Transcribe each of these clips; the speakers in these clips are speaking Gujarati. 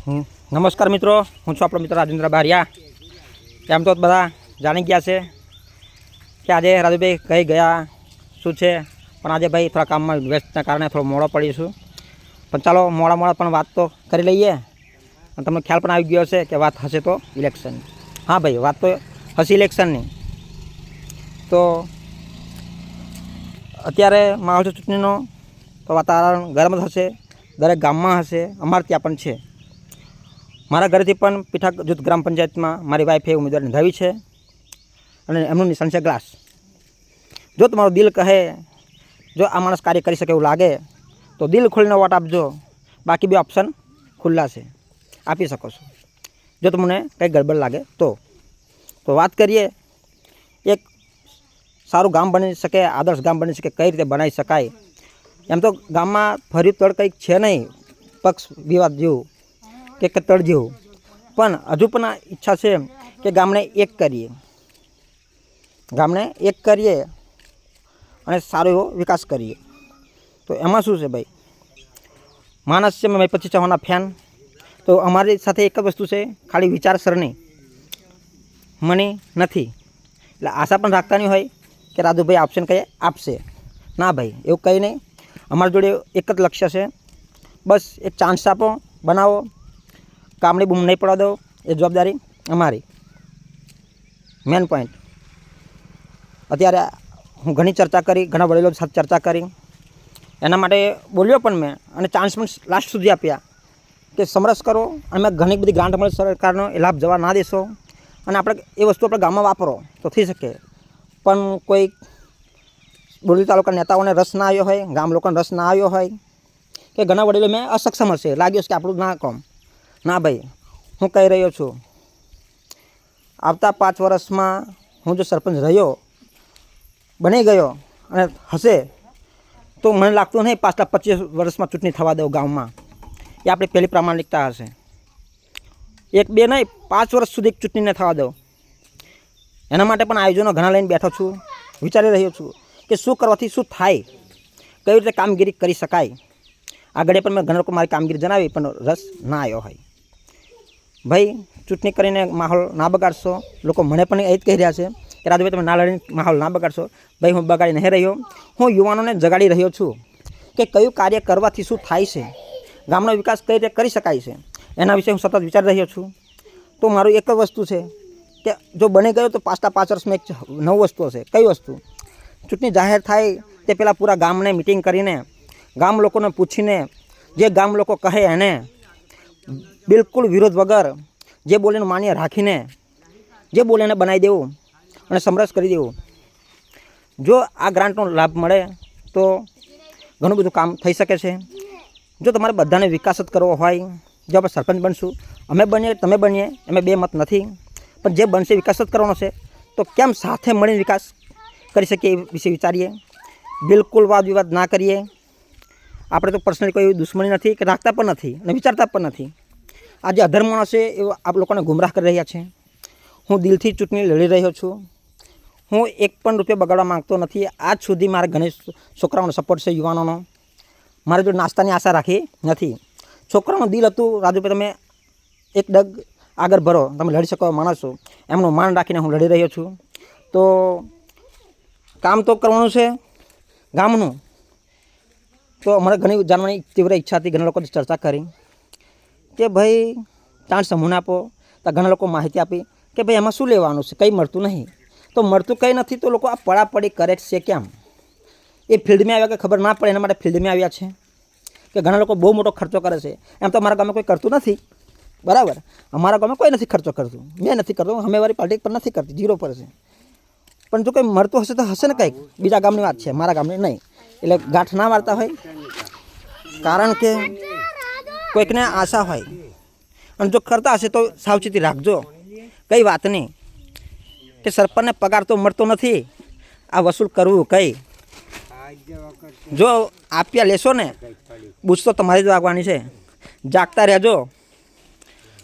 નમસ્કાર મિત્રો, હું છું આપણો મિત્ર રાજેન્દ્ર બારિયા. કેમ તો બધા? જાણી ગયા છે કે આજે રાજુભાઈ કઈ ગયા, શું છે? પણ આજે ભાઈ થોડા કામમાં વ્યસ્તના કારણે થોડો મોડો પડીશું પણ ચાલો, મોડા મોડા પણ વાત તો કરી લઈએ. અને તમને ખ્યાલ પણ આવી ગયો છે કે વાત હશે તો ઇલેક્શન હા ભાઈ, વાત તો હશે ઇલેક્શનની તો અત્યારે માહોલ છે ચૂંટણીનો તો વાતાવરણ ગરમ જ હશે. દરેક ગામમાં હશે, અમારે ત્યાં પણ છે. મારા ઘરેથી પણ પીઠા જૂથ ગ્રામ પંચાયતમાં મારી વાઈફે ઉમેદવાર નોંધાવી છે અને એમનું નિશાન છે ગ્લાસ જો તમારું દિલ કહે, જો આ માણસ કાર્ય કરી શકે એવું લાગે, તો દિલ ખોલીને વોટ આપજો. બાકી બે ઓપ્શન ખુલ્લા છે. આપી શકો છો. જો તમને કંઈ ગડબડ લાગે તો. તો વાત કરીએ, એક સારું ગામ બની શકે, આદર્શ ગામ બની શકે, કઈ રીતે બનાવી શકાય? એમ તો ગામમાં ફરી તળ કંઈક છે નહીં, પક્ષ વિવાદ જેવું. કે કતળ તળ જેવું. પણ હજુ પણ આ ઈચ્છા છે કે ગામને એક કરીએ. ગામને એક કરીએ અને સારો એવો વિકાસ કરીએ. તો એમાં શું છે ભાઈ? માણસ છે મેં પછી ચવાના ફેન. તો અમારી સાથે એક જ વસ્તુ છે, ખાલી વિચારસરણી. મની નથી. એટલે આશા પણ રાખતાની હોય કે રાજુભાઈ આપશે ને કહીએ આપશે. ના ભાઈ, એવું કંઈ નહીં. અમારી જોડે એક જ લક્ષ્ય છે. બસ એક ચાન્સ આપો, બનાવો. કામની બૂમ નહીં પડવા દો. એ જવાબદારી અમારી. મેન પોઈન્ટ અત્યારે હું ઘણી ચર્ચા કરી, ઘણા વડીલો સાથે ચર્ચા કરી. એના માટે બોલ્યો પણ મેં અને ચાન્સ પણ લાસ્ટ સુધી આપ્યા કે સમરસ કરો. અને મેં ઘણી બધી ગ્રાન્ટ મળે સરકારનો, એ લાભ જવા ના દેશો. અને આપણે એ વસ્તુ આપણે ગામમાં વાપરો તો થઈ શકે. પણ કોઈ બોરલી તાલુકા નેતાઓને રસ ના આવ્યો હોય, ગામ લોકોને રસ ના આવ્યો હોય, કે ઘણા વડીલો મેં અસક્ષમ હશે. લાગ્યો છે કે આપણું ના કોમ. ના ભાઈ, હું કહી રહ્યો છું. આવતા પાંચ વર્ષમાં હું જો સરપંચ રહ્યો, બની ગયો અને હશે, તો મને લાગતું નહીં પાછલા પચીસ વર્ષમાં ચૂંટણી થવા દઉં ગામમાં. એ આપણી પહેલી પ્રામાણિકતા હશે. એક બે નહીં, પાંચ વર્ષ સુધી ચૂંટણીને થવા દઉં. એના માટે પણ આયોજનો ઘણા લઈને બેઠો છું. વિચારી રહ્યો છું કે શું કરવાથી શું થાય. કઈ રીતે કામગીરી કરી શકાય. આગળ પણ મેં ઘણા લોકો મારી કામગીરી જણાવી, પણ રસ ના આવ્યો હોય. ભાઈ, ચૂંટણી કરીને માહોલ ના બગાડશો. લોકો મને પણ એ જ કહી રહ્યા છે કે રાજુભાઈ, તમે ના લડીને માહોલ ના બગાડશો. ભાઈ, હું બગાડી નહીં રહ્યો. હું યુવાનોને જગાડી રહ્યો છું કે કયું કાર્ય કરવાથી શું થાય છે. ગામનો વિકાસ કઈ રીતે કરી શકાય છે. એના વિશે હું સતત વિચારી રહ્યો છું. તો મારું એક જ વસ્તુ છે કે જો બની ગયો તો પાછલા પાંચ વર્ષમાં એક નવું વસ્તુ હશે. કઈ વસ્તુ? ચૂંટણી જાહેર થાય તે પહેલાં પૂરા ગામને મિટિંગ કરીને ગામ લોકોને પૂછીને જે ગામ લોકો કહે એને બિલકુલ વિરોધ વગર જે બોલીને માન્ય રાખીને, જે બોલે એને બનાવી દેવું અને સમરસ કરી દેવું. જો આ ગ્રાન્ટનો લાભ મળે તો ઘણું બધું કામ થઈ શકે છે. જો તમારે બધાને વિકાસ જ કરવો હોય, જો આપણે સરપંચ બનશું, અમે બનીએ, તમે બનીએ, એમાં બે મત નથી. પણ જે બનશે, વિકાસ જ કરવાનો છે. તો કેમ સાથે મળીને વિકાસ કરી શકીએ એ વિશે વિચારીએ. બિલકુલ વાદ વિવાદ ના કરીએ. આપણે તો પર્સનલી કોઈ દુશ્મની નથી કે રાખતા પણ નથી અને વિચારતા પણ નથી. આ જે અધર્મ માણસ છે એ આપ લોકોને ગુમરાહ કરી રહ્યા છે. હું દિલથી ચૂંટણી લડી રહ્યો છું. હું એક પણ રૂપિયા બગાડવા માંગતો નથી. આજ સુધી મારા ઘણી છોકરાઓનો સપોર્ટ છે યુવાનોનો. મારે જો નાસ્તાની આશા રાખી નથી. છોકરાઓનું દિલ હતું, રાજુભાઈ, તમે એક ડગ આગળ ભરો. તમે લડી શકો માણસો એમનું માન રાખીને હું લડી રહ્યો છું. તો કામ તો કરવાનું છે, ગામનું. તો અમારે ઘણી જાણવાની તીવ્ર ઈચ્છા હતી, ઘણા લોકો ચર્ચા કરી. કે ભાઈ ચાન્સ સમૂહને આપો. તો ઘણા લોકો માહિતી આપી કે ભાઈ એમાં શું લેવાનું છે? કંઈ મળતું નહીં. તો મળતું કંઈ નથી તો લોકો આ પડાપડી કરે છે કેમ? એ ફિલ્ડમાં આવ્યા કે ખબર ના પડે એના માટે ફિલ્ડમાં આવ્યા છે? કે ઘણા લોકો બહુ મોટો ખર્ચો કરે છે. એમ તો અમારા ગામમાં કોઈ કરતું નથી. બરાબર? અમારા ગામમાં કોઈ નથી ખર્ચો કરતું. મેં નથી કરતો. અમે વાળી પાર્ટી પર નથી કરતી. જીરો પર છે. પણ જો કંઈ મળતું હશે તો હશે ને કંઈક. બીજા ગામની વાત છે. મારા ગામની નહીં. એટલે ગાંઠ ના મારતા હોય. કારણ કે કોઈકને આશા હોય. અને જો કરતા હશે તો સાવચેતી રાખજો. કઈ નહીં. કે સરપંચને પગાર તો મળતો નથી. આ વસૂલ કરવું કઈ? જો આપ્યા લેશો ને બૂઝ તો તમારી જ વાગવાની છે. જાગતા રહેજો.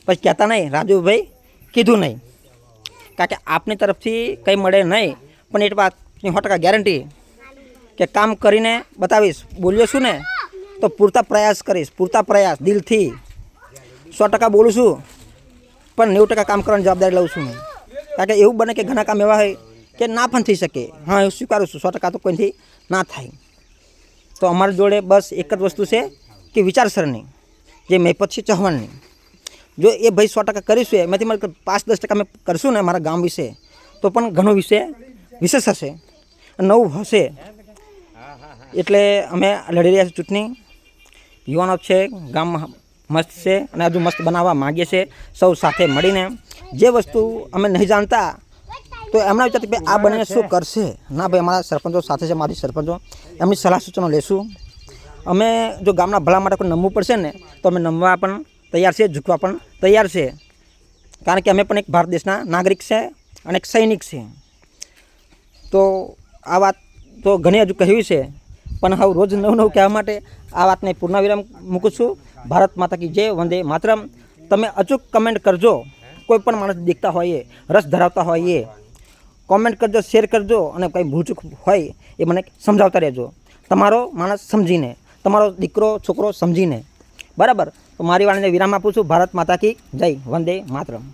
પછી કહેતા નહીં, રાજુભાઈ કીધું નહીં. કારણ કે આપની તરફથી કંઈ મળે નહીં. પણ એ વાતની સો ટકા ગેરંટી કે કામ કરીને બતાવીશ. બોલ્યો છું ને તો પૂરતા પ્રયાસ કરીશ, પૂરતા પ્રયાસ, દિલથી. સો ટકા બોલું છું, પણ નેવું ટકા કામ કરવાની જવાબદારી લઉં છું કારણ કે એવું બને કે ઘણા કામ એવા હોય કે ના પણ થઈ શકે. હા હું સ્વીકારું છું, સો ટકા તો કોઈથી ના થાય. તો અમારી જોડે બસ એક જ વસ્તુ છે કે વિચારસરણી, જે મેં છે ચૌહાણની જો એ ભાઈ સો ટકા કરીશું, એમાંથી મારે પાંચ દસ ટકા મેં કરશું ને મારા ગામ વિશે, તો પણ ઘણો વિશે વિશેષ હશે, નવું હશે. એટલે અમે લડી રહ્યા છીએ ચૂંટણી. યુવાનો છે, ગામ મસ્ત છે અને હજુ મસ્ત બનાવવા માગીએ છીએ સૌ સાથે મળીને. જે વસ્તુ અમે નહીં જાણતા, તો એમના વિચારથી ભાઈ આ બનીને શું કરશે? ના ભાઈ, અમારા સરપંચો સાથે છે, મારી સરપંચો. એમની સલાહ સૂચનો લેશું. અમે જો ગામના ભલા માટે કોઈ નમવું પડશે ને, તો અમે નમવા પણ તૈયાર છે ઝૂકવા પણ તૈયાર છે કારણ કે અમે પણ એક ભારત દેશના નાગરિક છે અને એક સૈનિક છે તો આ વાત તો ઘણી હજુ કહ્યું છે. પણ હવે રોજ નવું નવું કહેવા માટે આ વાતને પૂર્ણવિરામ મૂકું છું. ભારત માતા કી જય, વંદે માતરમ. તમે અચૂક કમેન્ટ કરજો. કોઈ પણ માણસ દેખતા હોઈએ, રસ ધરાવતા હોઈએ કોમેન્ટ કરજો શેર કરજો અને કંઈ ભૂલચૂક હોય એ મને સમજાવતા રહેજો. તમારો માણસ સમજીને, તમારો દીકરો, છોકરો સમજીને. બરાબર? તો મારી વાણીને વિરામ આપું છું. ભારત માતા કી જય, વંદે માતરમ.